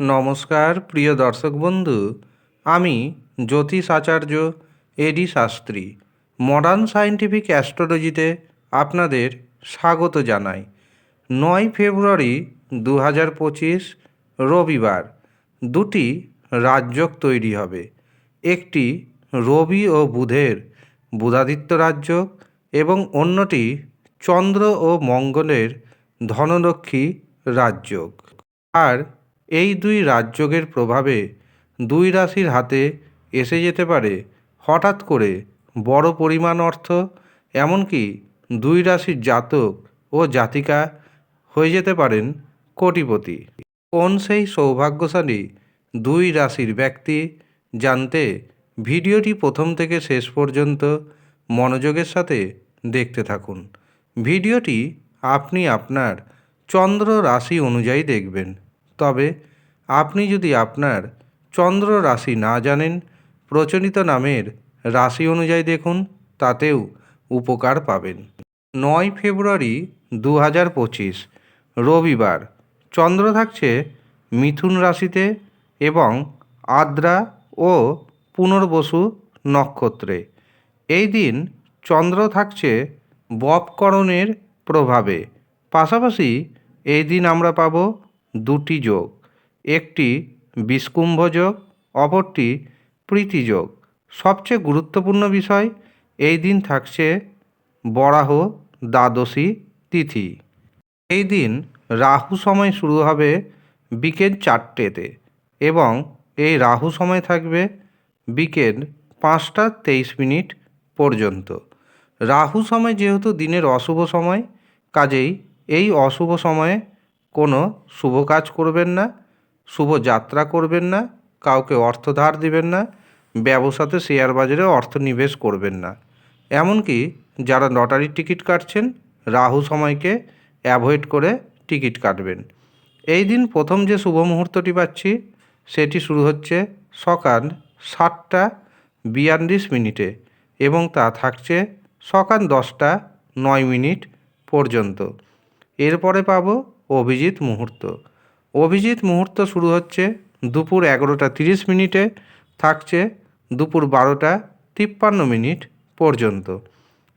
নমস্কার, প্রিয় দর্শক বন্ধু। আমি জ্যোতিষ আচার্য A D Shastri. Modern scientific অ্যাস্ট্রোলজিতে আপনাদের স্বাগত জানাই। নয় ফেব্রুয়ারি দু হাজার পঁচিশ, রবিবার। দুটি রাজ্যক তৈরি হবে। একটি রবি ও বুধের বুধাদিত্য রাজযোগ এবং অন্যটি চন্দ্র ও মঙ্গলের ধনলক্ষ্মী রাজযোগ। আর এই দুই রাজযোগের প্রভাবে দুই রাশির হাতে এসে যেতে পারে হঠাৎ করে বড় পরিমাণ অর্থ, এমনকি দুই রাশির জাতক ও জাতিকা হয়ে যেতে পারেন কোটিপতি। কোন সেই সৌভাগ্যশালী দুই রাশির ব্যক্তি জানতে ভিডিওটি প্রথম থেকে শেষ পর্যন্ত মনোযোগের সাথে দেখতে থাকুন। ভিডিওটি আপনি আপনার চন্দ্র রাশি অনুযায়ী দেখবেন। তবে আপনি যদি আপনার চন্দ্র রাশি না জানেন, প্রচলিত নামের রাশি অনুযায়ী দেখুন, তাতেও উপকার পাবেন। নয় ফেব্রুয়ারি দু হাজার পঁচিশ, রবিবার। চন্দ্র থাকছে মিথুন রাশিতে এবং আদ্রা ও পুনর্বসু নক্ষত্রে। এই দিন চন্দ্র থাকছে বপকরণের প্রভাবে। পাশাপাশি এই দিন আমরা পাব দুটি যোগ। একটি বিষকুম্ভ যোগ, অপরটি প্রীতি যোগ। সবচেয়ে গুরুত্বপূর্ণ বিষয়, এই দিন থাকছে বরাহ দ্বাদশী তিথি। এই দিন রাহু সময় শুরু হবে বিকেল চারটেতে এবং এই রাহু সময় থাকবে বিকেল পাঁচটা তেইশ মিনিট পর্যন্ত। রাহু সময় যেহেতু দিনের অশুভ সময়, কাজেই এই অশুভ সময়ে কোনো শুভ কাজ করবেন না, শুভ যাত্রা করবেন না, কাউকে অর্থ ধার দিবেন না, ব্যবসাতে শেয়ার বাজারে অর্থ নিবেশ করবেন না। এমনকি যারা লটারির টিকিট কাটছেন, রাহু সময়কে অ্যাভয়েড করে টিকিট কাটবেন। এই দিন প্রথম যে শুভ মুহূর্তটি পাচ্ছি, সেটি শুরু হচ্ছে সকাল সাতটা বিয়াল্লিশ মিনিটে এবং তা থাকছে সকাল দশটা নয় মিনিট পর্যন্ত। এরপরে পাবো অভিজিৎ মুহূর্ত। অভিজিৎ মুহূর্ত শুরু হচ্ছে দুপুর এগারোটা তিরিশ মিনিটে, থাকছে দুপুর বারোটা তিপ্পান্ন মিনিট পর্যন্ত।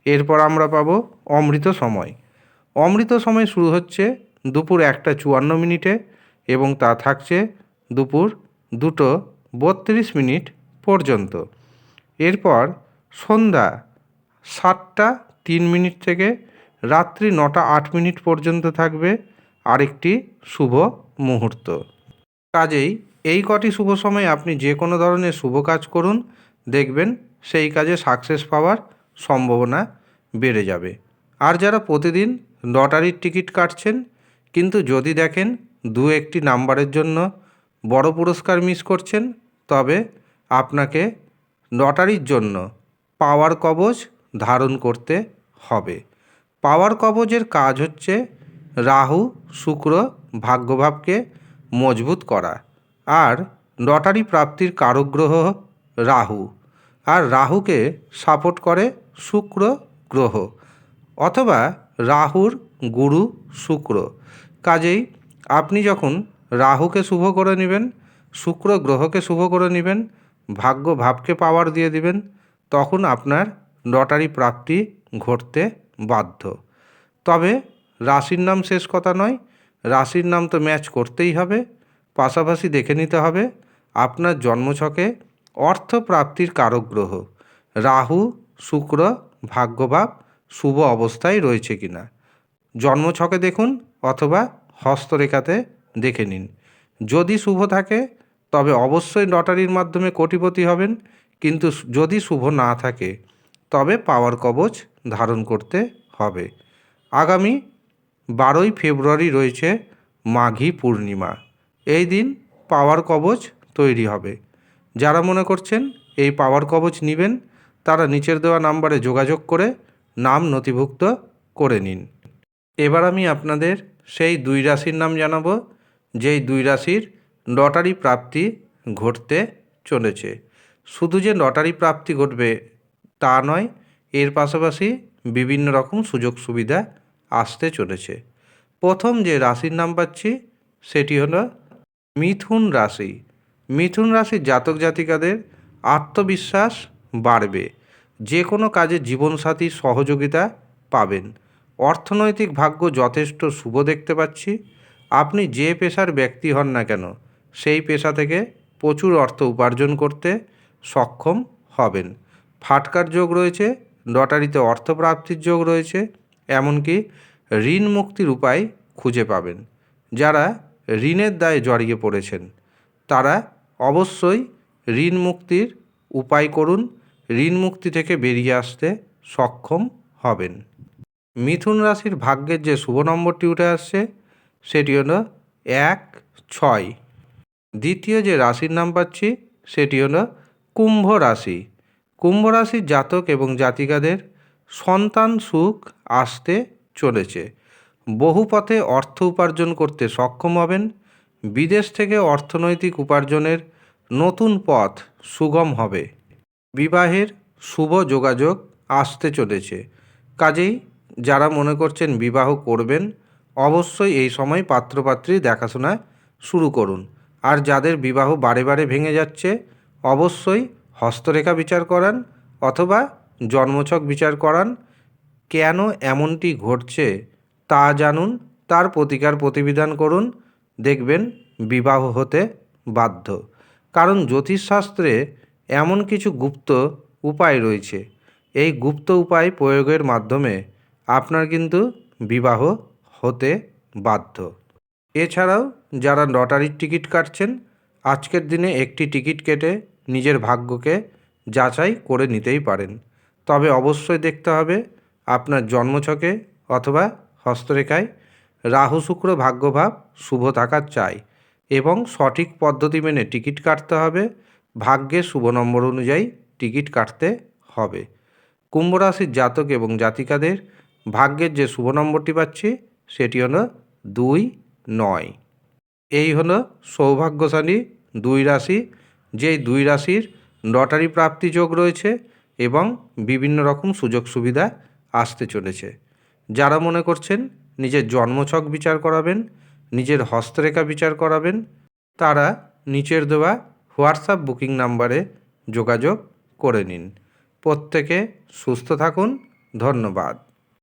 এরপর আমরা পাবো অমৃত সময়। অমৃত সময় শুরু হচ্ছে দুপুর একটা চুয়ান্ন মিনিটে এবং তা থাকছে দুপুর দুটো বত্রিশ মিনিট পর্যন্ত। এরপর সন্ধ্যা সাতটা তিন মিনিট থেকে রাত্রি নটা আট মিনিট পর্যন্ত থাকবে আরেকটি শুভ মুহূর্ত। কাজেই এই কটি শুভ সময়ে আপনি যে কোনো ধরনের শুভ কাজ করুন, দেখবেন সেই কাজে সাকসেস পাওয়ার সম্ভাবনা বেড়ে যাবে। আর যারা প্রতিদিন লটারির টিকিট কাটছেন, কিন্তু যদি দেখেন দু একটি নাম্বারের জন্য বড় পুরস্কার মিস করছেন, তবে আপনাকে লটারির জন্য পাওয়ার কবচ ধারণ করতে হবে। পাওয়ার কবজের কাজ হচ্ছে রাহু, শুক্র ভাগ্যভাবকে মজবুত করা। আর লটারি প্রাপ্তির কারক গ্রহ রাহু। আর রাহুকে সাপোর্ট করে শুক্র গ্রহ। অথবা রাহুর গুরু শুক্র। কাজেই আপনি যখন রাহুকে শুভ করে নেবেন, শুক্র গ্রহকে শুভ করে নেবেন ভাগ্য ভাবকে পাওয়ার দিয়ে দিবেন, তখন আপনার লটারি প্রাপ্তি ঘটতে বাধ্য। তবে রাশির নাম শেষ কথা নয়। রাশির নাম তো ম্যাচ করতেই হবে। পাশাপাশি দেখে নিতে হবে, আপনার জন্মছকে অর্থ প্রাপ্তির কারক গ্রহ রাহু, শুক্র, ভাগ্যভাব শুভ অবস্থায় রয়েছে কিনা। জন্মছকে দেখুন অথবা হস্তরেখাতে দেখে নিন। যদি শুভ থাকে, তবে অবশ্যই লটারির মাধ্যমে কোটিপতি হবেন। কিন্তু যদি শুভ না থাকে, তবে পাওয়ার কবচ ধারণ করতে হবে। আগামী বারোই ফেব্রুয়ারি রয়েছে মাঘী পূর্ণিমা। এই দিন পাওয়ার কবচ তৈরি হবে। যারা মনে করছেন এই পাওয়ার কবচ নেবেন, তারা নিচের দেওয়া নাম্বারে যোগাযোগ করে নাম নথিভুক্ত করে নিন। এবার আমি আপনাদের সেই দুই রাশির নাম জানাব, যেই দুই রাশির লটারি প্রাপ্তি ঘটতে চলেছে। শুধু যে লটারি প্রাপ্তি ঘটবে তা নয়, এর পাশাপাশি বিভিন্ন রকম সুযোগ সুবিধা আসতে চলেছে। প্রথম যে রাশির নাম পাচ্ছি, সেটি হলো মিথুন রাশি। মিথুন রাশির জাতক জাতিকাদের আত্মবিশ্বাস বাড়বে। যে কোনো কাজে জীবনসাথীর সহযোগিতা পাবেন। অর্থনৈতিক ভাগ্য যথেষ্ট শুভ দেখতে পাচ্ছি। আপনি যে পেশার ব্যক্তি হন না কেন, সেই পেশা থেকে প্রচুর অর্থ উপার্জন করতে সক্ষম হবেন। ফাটকার যোগ রয়েছে, লটারিতে অর্থপ্রাপ্তির যোগ রয়েছে এমনকি ঋণ মুক্তির উপায় খুঁজে পাবেন। যারা ঋণের দায়ে জড়িয়ে পড়েছেন, তারা অবশ্যই ঋণ মুক্তির উপায় করুন, ঋণ মুক্তি থেকে বেরিয়ে আসতে সক্ষম হবেন। মিথুন রাশির ভাগ্যের যে শুভ নম্বরটি উঠে আসছে, সেটি হলো এক ছয়। দ্বিতীয় যে রাশির নাম পাচ্ছি, সেটি হলো কুম্ভ রাশি। কুম্ভ রাশির জাতক এবং জাতিকাদের সন্তান সুখ আসতে চলেছে। বহু পথে অর্থ উপার্জন করতে সক্ষম হবেন। বিদেশ থেকে অর্থনৈতিক উপার্জনের নতুন পথ সুগম হবে। বিবাহের শুভ যোগাযোগ আসতে চলেছে। কাজেই যারা মনে করছেন বিবাহ করবেন, অবশ্যই এই সময় পাত্রপাত্রী দেখাশোনা শুরু করুন। আর যাদের বিবাহ বারে বারে ভেঙে যাচ্ছে, অবশ্যই হস্তরেখা বিচার করান অথবা জন্মছক বিচার করান, কেন এমনটি ঘটছে তা জানুন, তার প্রতিকার প্রতিবিধান করুন, দেখবেন বিবাহ হতে বাধ্য। কারণ জ্যোতিষশাস্ত্রে এমন কিছু গুপ্ত উপায় রয়েছে। এই গুপ্ত উপায় প্রয়োগের মাধ্যমে আপনার কিন্তু বিবাহ হতে বাধ্য। এছাড়াও যারা লটারির টিকিট কাটছেন, আজকের দিনে একটি টিকিট কেটে নিজের ভাগ্যকে যাচাই করে নিতেই পারেন। তবে অবশ্যই দেখতে হবে আপনার জন্মছকে অথবা হস্তরেখায় রাহু শুক্র ভাগ্যভাব শুভ থাকার চাই এবং সঠিক পদ্ধতি মেনে টিকিট কাটতে হবে। ভাগ্যের শুভ নম্বর অনুযায়ী টিকিট কাটতে হবে। কুম্ভ রাশির জাতক এবং জাতিকাদের ভাগ্যের যে শুভ নম্বরটি পাচ্ছি সেটি হলো দুই নয়। এই হলো সৌভাগ্যশালী দুই রাশি। যেই দুই রাশির লটারি প্রাপ্তি যোগ রয়েছে এবং বিভিন্ন রকম সুযোগ সুবিধা আসতে চলেছে। যারা মনে করছেন নিজের জন্মছক বিচার করাবেন, নিজের হস্তরেখা বিচার করাবেন, তারা নিচের দেওয়া হোয়াটসঅ্যাপ বুকিং নাম্বারে যোগাযোগ করে নিন। প্রত্যেকে সুস্থ থাকুন। ধন্যবাদ।